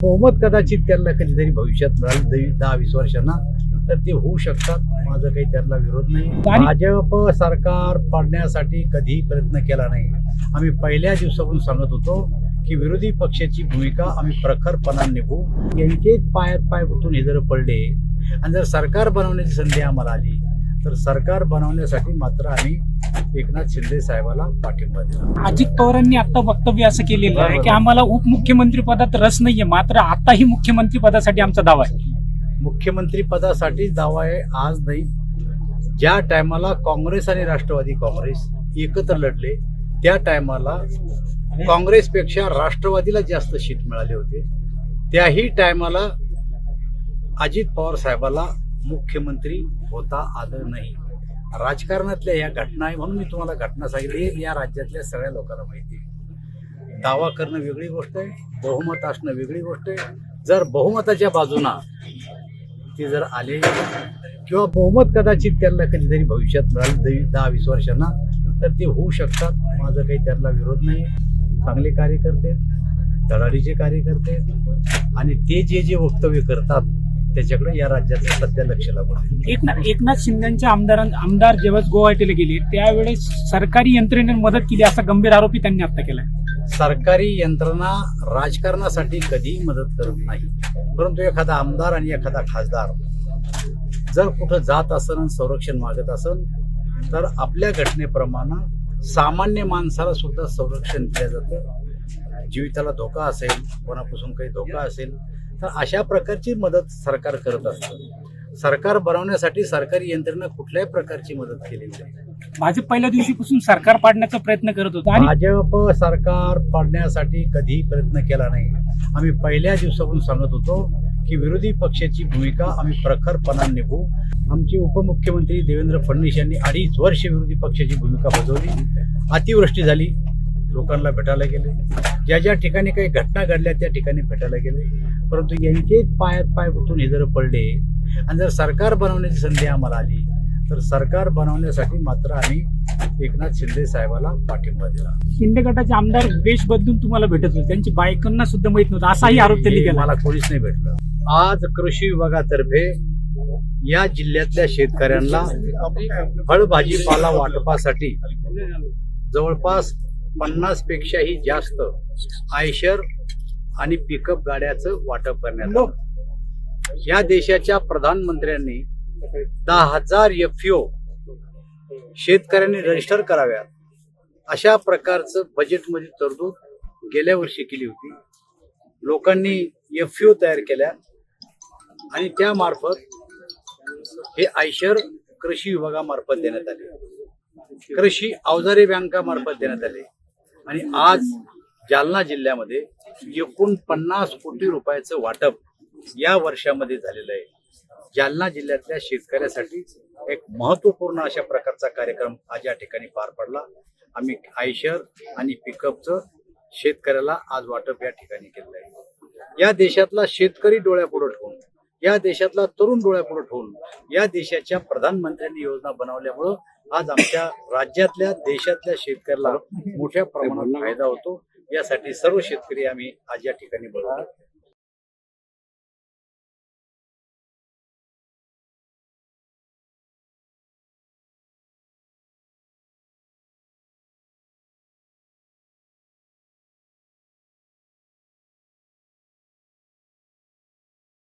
बहुमत कदाचित त्यांना कधीतरी भविष्यात मिळालं दही- दहा वीस वर्षांना तर ते होऊ शकतात. माझं काही त्यांना विरोध नाही. भाजप सरकार पाडण्यासाठी कधीही प्रयत्न केला नाही. आम्ही पहिल्या दिवसापासून सांगत होतो की विरोधी पक्षाची भूमिका आम्ही प्रखरपणाने निभू यांचेच पायात पाय गुंतून हे जर पडले आणि जर सरकार बनवण्याची संधी आम्हाला आली तर सरकार बनवण्यासाठी मात्र आम्ही एकनाथ शिंदे साहेबाला पाठिंबा दिला. अजित पवारांनी आता वक्तव्य असं केलेलं आहे. की आम्हाला उपमुख्यमंत्री पदात रस नाहीये मात्र आताही मुख्यमंत्री पदासाठी आमचा दावा आहे. मुख्यमंत्री पदासाठी दावा आहे आज नाही. ज्या टायमाला काँग्रेस आणि राष्ट्रवादी काँग्रेस एकत्र लढले त्या टायमाला काँग्रेसपेक्षा राष्ट्रवादीला जास्त सीट मिळाले होते. त्याही टायमाला अजित पवार साहेबाला मुख्यमंत्री होता आलं नाही. राजकारणातल्या या घटना आहे म्हणून मी तुम्हाला घटना सांगितली. या राज्यातल्या सगळ्या लोकांना माहिती आहे. दावा करणं वेगळी गोष्ट आहे बहुमत असणं वेगळी गोष्ट आहे. जर बहुमताच्या बाजूना ते जर आले किंवा बहुमत कदाचित त्यांना कधीतरी भविष्यात मिळालं दही- दहा वीस वर्षांना तर ते होऊ शकतात. माझं काही त्यांना विरोध नाही चांगले कार्यकर्ते धडाडीचे कार्यकर्ते आणि ते जे जे वक्तव्य करतात त्याच्याकडे या राज्याचं सध्या लक्ष लागून. एकनाथ एकनाथ शिंदेच्या आमदारां आमदार जेव्हा गुवाहाटीला गेले त्यावेळेस सरकारी यंत्रणेने मदत केली असा गंभीर आरोपी त्यांनी आता केलाय. सरकारी यंत्रणा राजकारणासाठी कधीही मदत करत नाही. परंतु एखादा आमदार आणि एखादा खासदार जर कुठं जात असन संरक्षण मागत असन तर आपल्या घटनेप्रमाणे सामान्य माणसाला सुद्धा संरक्षण दिलं जातं. जीविताला धोका असेल कोणापासून काही धोका असेल तर अशा प्रकारची मदत सरकार करत असतं. सरकार बनवण्यासाठी सरकारी यंत्रणा कुठल्याही प्रकारची मदत केलेली नाही. भाजप पहिल्या दिवशीपासून सरकार पाडण्याचा प्रयत्न करत होता. भाजप सरकार पाडण्यासाठी कधीही प्रयत्न केला नाही. आम्ही पहिल्या दिवसापासून सांगत होतो की विरोधी पक्षाची भूमिका आम्ही प्रखरपणाने निभू आमचे उपमुख्यमंत्री देवेंद्र फडणवीस यांनी अडीच वर्ष विरोधी पक्षाची भूमिका बजावली. अतिवृष्टी झाली. लोकांना भेटायला गेले. ज्या ज्या ठिकाणी काही घटना घडल्या त्या ठिकाणी भेटायला गेले. परंतु यांचेच पायात पाय गुंतून हे जर पडले आणि जर सरकार बनवण्याची संधी आम्हाला आली तर सरकार बनवण्यासाठी मात्र आम्ही एकनाथ शिंदे साहेबाला पाठिंबा दिला. शिंदे गटाचे आमदार वेश बदलून तुम्हाला भेटत होते. त्यांची बायकांना सुद्धा माहीत नव्हतं. असाही आरोप त्यांनी केला. मला कोणीच नाही भेटलं. आज कृषी विभागातर्फे या जिल्ह्यातल्या शेतकऱ्यांना फळभाजीपाला वाटपासाठी जवळपास पन्नास पेक्षाही जास्त आयशर आणि पिकअप गाड्याचं वाटप करण्यात आलं. या देशाच्या प्रधानमंत्र्यांनी दहा हजार एफ शेतकऱ्यांनी रजिस्टर कराव्यात. अशा प्रकारचं बजेटमध्ये तरतूद गेल्या वर्षी केली होती. लोकांनी एफ तयार केल्या आणि त्यामार्फत हे आयशर कृषी विभागामार्फत देण्यात आले. कृषी अवजारे बँकामार्फत देण्यात आले. आणि आज जालना जिल्ह्यामध्ये एकूण पन्नास कोटी रुपयाचं वाटप या वर्षामध्ये झालेलं आहे. जालना जिल्ह्यातल्या शेतकऱ्यासाठी एक महत्त्वपूर्ण अशा प्रकारचा कार्यक्रम आज या ठिकाणी पार पडला. आम्ही आयशर आणि पिकअपचं शेतकऱ्याला आज वाटप या ठिकाणी केलेलं आहे. या देशातला शेतकरी डोळ्यापुढे ठेवून या देशातला तरुण डोळ्यापुढे ठेवून या देशाच्या प्रधानमंत्र्यांनी योजना बनवल्यामुळं आज आमच्या राज्यातल्या देशातल्या शेतकऱ्याला मोठ्या प्रमाणात फायदा होतो. यासाठी सर्व शेतकरी आम्ही आज या ठिकाणी बोलतो